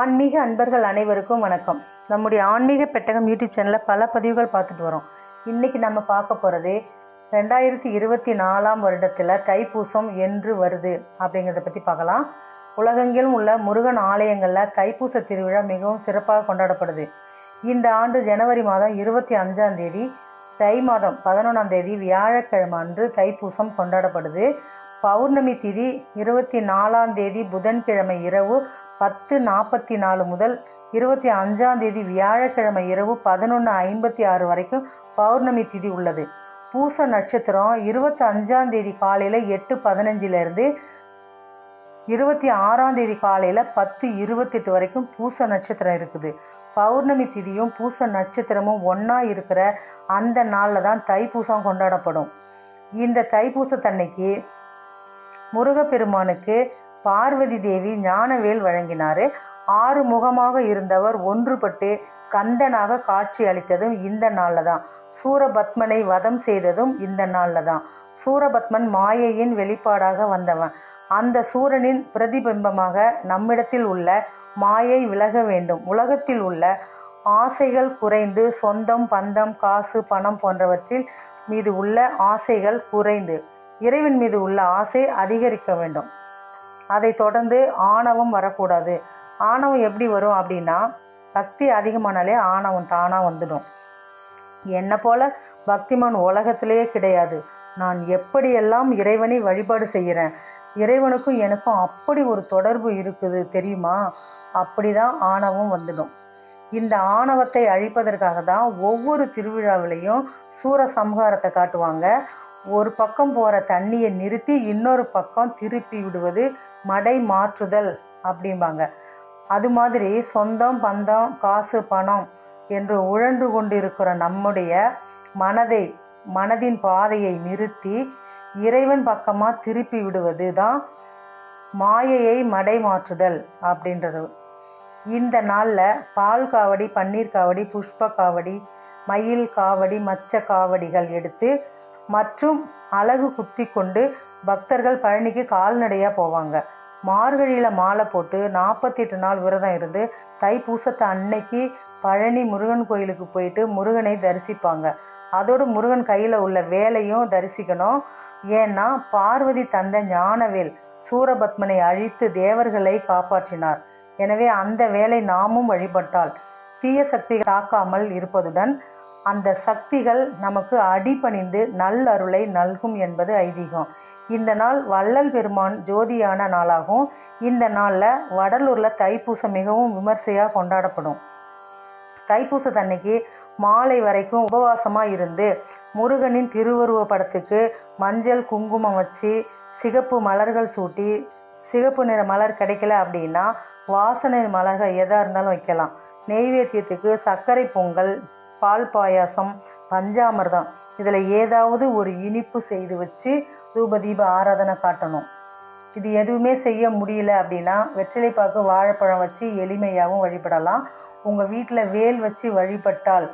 ஆன்மீக அன்பர்கள் அனைவருக்கும் வணக்கம். நம்முடைய ஆன்மீக பெட்டகம் யூடியூப் சேனலில் பல பதிவுகள் பார்த்துட்டு வரோம். இன்றைக்கி நம்ம பார்க்க போகிறது ரெண்டாயிரத்தி இருபத்தி நாலாம் வருடத்தில் தைப்பூசம் என்று வருது அப்படிங்கிறத பற்றி பார்க்கலாம். உலகெங்கிலும் உள்ள முருகன் ஆலயங்களில் தைப்பூச திருவிழா மிகவும் சிறப்பாக கொண்டாடப்படுது. இந்த ஆண்டு ஜனவரி மாதம் இருபத்தி அஞ்சாம் தேதி தை மாதம் பதினொன்றாம் தேதி வியாழக்கிழமை அன்று தைப்பூசம் கொண்டாடப்படுது. பௌர்ணமி திதி இருபத்தி நாலாம் தேதி புதன்கிழமை இரவு பத்து நாற்பத்தி நாலு முதல் இருபத்தி அஞ்சாம் தேதி வியாழக்கிழமை இரவு பதினொன்று ஐம்பத்தி ஆறு வரைக்கும் பௌர்ணமி திதி உள்ளது. பூச நட்சத்திரம் இருபத்தி அஞ்சாம் தேதி காலையில் எட்டு பதினஞ்சிலேருந்து இருபத்தி ஆறாம் தேதி காலையில் பத்து இருபத்தெட்டு வரைக்கும் பூச நட்சத்திரம் இருக்குது. பௌர்ணமி திதியும் பூச நட்சத்திரமும் ஒன்றா இருக்கிற அந்த நாளில் தான் தைப்பூசம் கொண்டாடப்படும். இந்த தைப்பூசத்தன்னைக்கு முருகப்பெருமானுக்கு பார்வதி தேவி ஞானவேல் வழங்கினார். ஆறு முகமாக இருந்தவர் ஒன்றுபட்டு கந்தனாக காட்சி அளித்ததும் இந்த நாளில் தான் சூரபத்மனை வதம் செய்ததும் இந்த நாளில் தான் சூரபத்மன் மாயையின் வெளிப்பாடாக வந்தவன். அந்த சூரனின் பிரதிபிம்பமாக நம்மிடத்தில் உள்ள மாயை விலக வேண்டும். உலகத்தில் உள்ள ஆசைகள் குறைந்து சொந்தம் பந்தம் காசு பணம் போன்றவற்றில் மீது உள்ள ஆசைகள் குறைந்து இறைவன் மீது உள்ள ஆசை அதிகரிக்க வேண்டும். அதை தொடர்ந்து ஆணவம் வரக்கூடாது. ஆணவம் எப்படி வரும் அப்படின்னா பக்தி அதிகமானாலே ஆணவம் தானாக வந்துடும். என்னை போல பக்திமான் உலகத்திலேயே கிடையாது. நான் எப்படியெல்லாம் இறைவனை வழிபாடு செய்கிறேன் இறைவனுக்கும் எனக்கும் அப்படி ஒரு தொடர்பு இருக்குது தெரியுமா? அப்படி தான் ஆணவம் வந்துடும். இந்த ஆணவத்தை அழிப்பதற்காக தான் ஒவ்வொரு திருவிழாவிலையும் சூர சம்ஹாரத்தை காட்டுவாங்க. ஒரு பக்கம் போகிற தண்ணியை நிறுத்தி இன்னொரு பக்கம் திருப்பி விடுவது மடை மாற்றுதல் அப்படிம்பாங்க. அது மாதிரி சொந்தம் பந்தம் காசு பணம் என்று உழன்று கொண்டிருக்கிற நம்முடைய மனதை மனதின் பாதையை நிறுத்தி இறைவன் பக்கமாக திருப்பி விடுவது தான் மாயையை மடை மாற்றுதல் அப்படின்றது. இந்த நாளில் பால் காவடி பன்னீர் காவடி புஷ்ப காவடி மயில் காவடி மச்ச காவடிகள் எடுத்து மற்றும் அழகு குத்தி கொண்டு பக்தர்கள் பழனிக்கு கால்நடையாக போவாங்க. மார்கழியில் மாலை போட்டு நாற்பத்தெட்டு நாள் விரதம் இருந்து தைப்பூசத்தை அன்னைக்கு பழனி முருகன் கோயிலுக்கு போயிட்டு முருகனை தரிசிப்பாங்க. அதோடு முருகன் கையில் உள்ள வேலையும் தரிசிக்கணும். ஏன்னா பார்வதி தந்த ஞானவேல் சூரபத்மனை அழித்து தேவர்களை காப்பாற்றினார். எனவே அந்த வேலை நாமும் வழிபட்டால் தீய சக்தி தாக்காமல் இருப்பதுடன் அந்த சக்திகள் நமக்கு அடிபணிந்து நல்லருளை நல்கும் என்பது ஐதீகம். இந்த நாள் வள்ளல் பெருமான் ஜோதியான நாளாகும். இந்த நாளில் வடலூரில் தைப்பூசம் மிகவும் விமர்சையாக கொண்டாடப்படும். தைப்பூசத்தன்னைக்கு மாலை வரைக்கும் உபவாசமாக இருந்து முருகனின் திருவுருவ படத்துக்கு மஞ்சள் குங்குமம் வச்சு சிகப்பு மலர்கள் சூட்டி சிகப்பு நிற மலர் கிடைக்கல அப்படின்னா வாசனை மலர்கள் எதாக இருந்தாலும் வைக்கலாம். நெய்வேத்தியத்துக்கு சர்க்கரை பொங்கல் பால் பாயாசம் பஞ்சாமிர்தம். இதில் ஏதாவது ஒரு இனிப்பு செய்து வச்சு தூப தீப ஆராதனை காட்டணும். இது எதுவுமே செய்ய முடியல அப்படின்னா வெற்றிலைப்பாக்கு வாழைப்பழம் வச்சு எளிமையாகவும் வழிபடலாம். உங்கள் வீட்டில் வேல் வச்சு வழிபட்டால்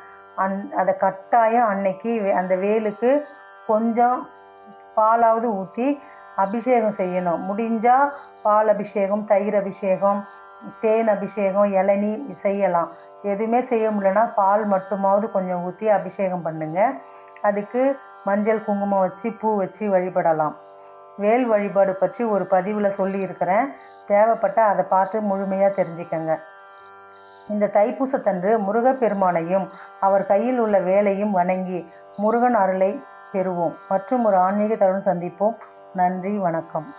அந் அதை கட்டாயம் அன்னைக்கு அந்த வேலுக்கு கொஞ்சம் பாலாவது ஊற்றி அபிஷேகம் செய்யணும். முடிஞ்சால் பால் அபிஷேகம் தயிர் அபிஷேகம் தேன் அபிஷேகம் இளநீ செய்யலாம். எதுவுமே செய்ய முடியலன்னா பால் மட்டுமாவது கொஞ்சம் ஊற்றி அபிஷேகம் பண்ணுங்கள் அதுக்கு மஞ்சள் குங்குமம் வச்சு பூ வச்சு வழிபடலாம். வேல் வழிபாடு பற்றி ஒரு பதிவில் சொல்லியிருக்கிறேன். தேவைப்பட்டால் அதை பார்த்து முழுமையாக தெரிஞ்சுக்கங்க. இந்த தைப்பூசத்தன்று முருகப்பெருமானையும் அவர் கையில் உள்ள வேலையும் வணங்கி முருகன் அருளை பெறுவோம். மற்றும் ஒரு ஆன்மீக தருணம் சந்திப்போம். நன்றி வணக்கம்.